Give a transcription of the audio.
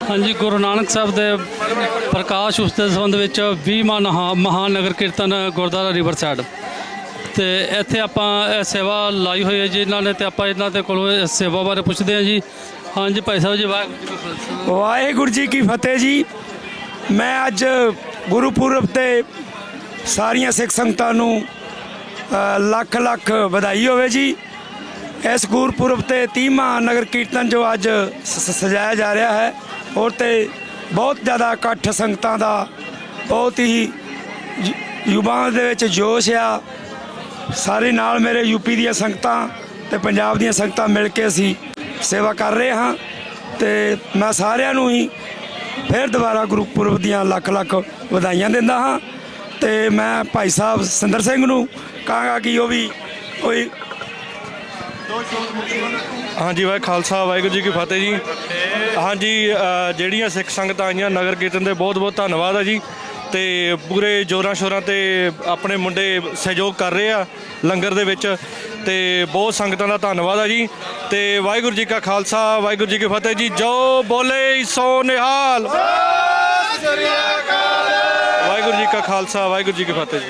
ਹਾਂਜੀ, ਗੁਰੂ ਨਾਨਕ ਸਾਹਿਬ ਦੇ ਪ੍ਰਕਾਸ਼ ਉਸ ਦੇ ਸੰਬੰਧ ਵਿੱਚ 20 ਮਹਾ ਮਹਾਨ ਨਗਰ ਕੀਰਤਨ ਗੁਰਦੁਆਰਾ ਰਿਵਰ ਸਾਈਡ। ਤੇ ਇੱਥੇ ਆਪਾਂ ਇਹ ਸੇਵਾ ਲਾਈ ਹੋਈ ਹੈ ਜੀ ਇਹਨਾਂ ਨੇ ਤੇ ਆਪਾਂ ਇਹਨਾਂ ਦੇ ਕੋਲੋਂ ਸੇਵਾ ਬਾਰੇ ਪੁੱਛਦੇ ਹਾਂ ਜੀ। ਹਾਂਜੀ ਭਾਈ ਸਾਹਿਬ ਜੀ, ਵਾਹਿਗੁਰੂ ਜੀ ਵਾਹਿਗੁਰੂ ਜੀ ਕੀ ਫਤਿਹ ਜੀ। ਮੈਂ ਅੱਜ ਗੁਰਪੁਰਬ ਤੇ ਸਾਰੀਆਂ ਸਿੱਖ ਸੰਗਤਾਂ ਨੂੰ ਲੱਖ ਲੱਖ ਵਧਾਈ ਹੋਵੇ ਜੀ। ਇਸ ਗੁਰਪੁਰਬ ਤੇ 30ਵਾਂ ਨਗਰ ਕੀਰਤਨ ਜੋ ਅੱਜ ਸ- ਸਜਾਇਆ ਜਾ ਰਿਹਾ ਹੈ, ਔਰ ਤੇ ਬਹੁਤ ਜ਼ਿਆਦਾ ਇਕੱਠ ਸੰਗਤਾਂ ਦਾ ਬਹੁਤ ਹੀ ਯੁ- ਯੁਵਾਵਾਂ ਦੇ ਵਿੱਚ ਜੋਸ਼ ਆ। ਸਾਰੇ ਨਾਲ ਮੇਰੇ ਯੂਪੀ ਦੀਆਂ ਸੰਗਤਾਂ ਤੇ ਪੰਜਾਬ ਦੀਆਂ ਸੰਗਤਾਂ ਮਿਲ ਕੇ ਅਸੀਂ ਸੇਵਾ ਕਰ ਰਹੇ ਹਾਂ ਤੇ ਮੈਂ ਸਾਰਿਆਂ ਨੂੰ ਹੀ ਫਿਰ ਦੁਬਾਰਾ ਗੁਰਪੁਰਬ ਦੀਆਂ ਲੱਖ ਲੱਖ ਵਧਾਈਆਂ ਦਿੰਦਾ ਹਾਂ। ਤੇ ਮੈਂ ਭਾਈ ਸਾਹਿਬ ਸਿੰਦਰ ਸਿੰਘ ਨੂੰ ਕਹਾਂਗਾ ਕਿ ਉਹ ਵੀ ਕੋਈ ਹਾਂਜੀ ਵਾਹਿ ਖਾਲਸਾ ਵਾਹਿਗੁਰੂ ਜੀ ਕੀ ਫਤਿਹ ਜੀ। ਹਾਂਜੀ ਜਿਹੜੀਆਂ ਸਿੱਖ ਸੰਗਤਾਂ ਆਈਆਂ ਨਗਰ ਕੀਰਤਨ ਦੇ ਬਹੁਤ ਬਹੁਤ ਧੰਨਵਾਦ ਆ ਜੀ। ਤੇ ਪੂਰੇ ਜੋਰਾਂ ਸ਼ੋਰਾਂ ਤੇ ਆਪਣੇ ਮੁੰਡੇ ਸਹਿਯੋਗ ਕਰ ਰਹੇ ਆ ਲੰਗਰ ਦੇ ਵਿੱਚ। ਤੇ ਬਹੁਤ ਸੰਗਤਾਂ ਦਾ ਧੰਨਵਾਦ ਆ ਜੀ। ਤੇ ਵਾਹਿਗੁਰੂ ਜੀ ਕਾ ਖਾਲਸਾ ਵਾਹਿਗੁਰੂ ਜੀ ਕੀ ਫਤਿਹ ਜੀ। ਜੋ ਬੋਲੇ ਸੋ ਨਿਹਾਲ। ਵਾਹਿਗੁਰੂ ਜੀ ਕਾ ਖਾਲਸਾ ਵਾਹਿਗੁਰੂ ਜੀ ਕੀ ਫਤਿਹ ਜੀ।